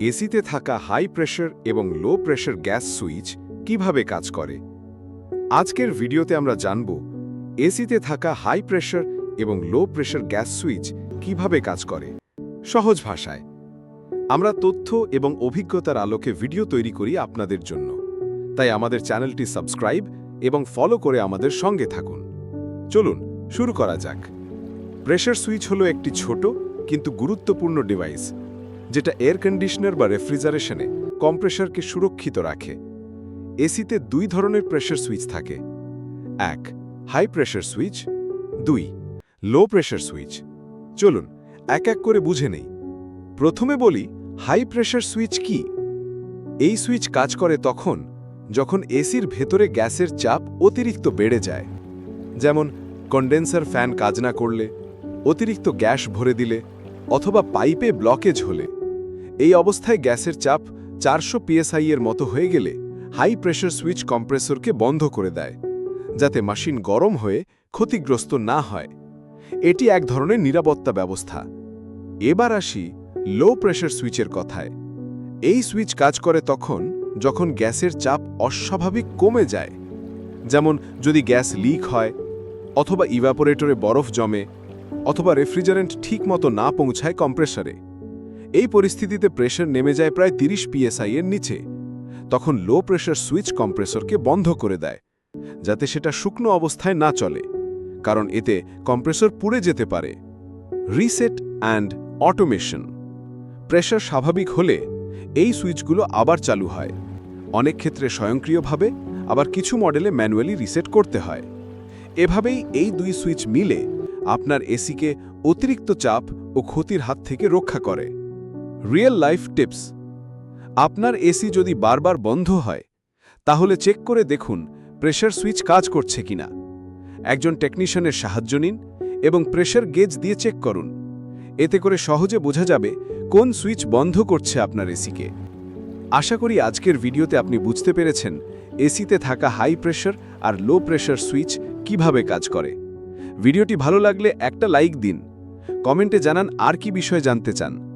এসিতে থাকা high pressure এবং লো প্রেশার গ্যাস সুইচ কীভাবে কাজ করে? আজকের ভিডিওতে আমরা জানব এসিতে থাকা হাই প্রেশার এবং লো প্রেশার গ্যাস সুইচ কীভাবে কাজ করে। সহজ ভাষায়, আমরা তথ্য এবং অভিজ্ঞতার আলোকে ভিডিও তৈরি করি আপনাদের জন্য। তাই আমাদের চ্যানেলটি সাবস্ক্রাইব এবং ফলো করে আমাদের সঙ্গে থাকুন। চলুন, শুরু করা যাক। প্রেশার সুইচ হলো একটি ছোট কিন্তু গুরুত্বপূর্ণ ডিভাইস। যেটা এয়ার কন্ডিশনার বা রেফ্রিজারেশনে কম্প্রেসারকে সুরক্ষিত রাখে। এসিতে দুই ধরনের প্রেশার সুইচ থাকে। এক হাই প্রেশার সুইচ দুই লো প্রেশার সুইচ চলুন, এক এক করে বুঝে নেই। প্রথমে বলি হাই প্রেশার সুইচ কি? এই সুইচ কাজ করে তখন, যখন এসির ভেতরে গ্যাসের চাপ অতিরিক্ত বেড়ে যায়। যেমন কন্ডেন্সার ফ্যান কাজ না করলে, অতিরিক্ত গ্যাস ভরে দিলে, অথবা পাইপে ব্লকেজ হলে। এই অবস্থায় গ্যাসের চাপ চারশো পিএসআই এর মতো হয়ে গেলে হাই প্রেশার সুইচ কম্প্রেসরকে বন্ধ করে দেয়, যাতে মেশিন গরম হয়ে ক্ষতিগ্রস্ত না হয়। এটি এক ধরনের নিরাপত্তা ব্যবস্থা। এবার আসি লো প্রেশার সুইচের কথায়। এই সুইচ কাজ করে তখন যখন গ্যাসের চাপ অস্বাভাবিক কমে যায়, যেমন যদি গ্যাস লিক হয় অথবা ইভাপোরেটরে বরফ জমে অথবা রেফ্রিজারেন্ট ঠিকমতো না পৌঁছায় কম্প্রেসারে এই পরিস্থিতিতে প্রেশার নেমে যায় প্রায় তিরিশ পিএসআই এর নিচে। তখন লো প্রেশার সুইচ কম্প্রেসরকে বন্ধ করে দেয়, যাতে সেটা শুকনো অবস্থায় না চলে, কারণ এতে কম্প্রেসর পুড়ে যেতে পারে। Reset and automation. প্রেশার স্বাভাবিক হলে এই সুইচগুলো আবার চালু হয়। অনেক ক্ষেত্রে স্বয়ংক্রিয়ভাবে আবার কিছু মডেলে ম্যানুয়ালি রিসেট করতে হয়। এভাবেই এই দুই সুইচ মিলে আপনার এসিকে অতিরিক্ত চাপ ও ক্ষতির হাত থেকে রক্ষা করে। রিয়েল লাইফ টিপস আপনার এসি যদি বারবার বন্ধ হয়, তাহলে চেক করে দেখুন প্রেশার সুইচ কাজ করছে কিনা। একজন টেকনিশিয়ানের সাহায্য নিন এবং প্রেশার গেজ দিয়ে চেক করুন। এতে করে সহজে বোঝা যাবে কোন সুইচ বন্ধ করছে আপনার এসিকে আশা করি আজকের ভিডিওতে আপনি বুঝতে পেরেছেন এসিতে থাকা হাই প্রেশার আর লো প্রেশার সুইচ কীভাবে কাজ করে। ভিডিওটি ভালো লাগলে একটা লাইক দিন। কমেন্টে জানান আর কি বিষয় জানতে চান।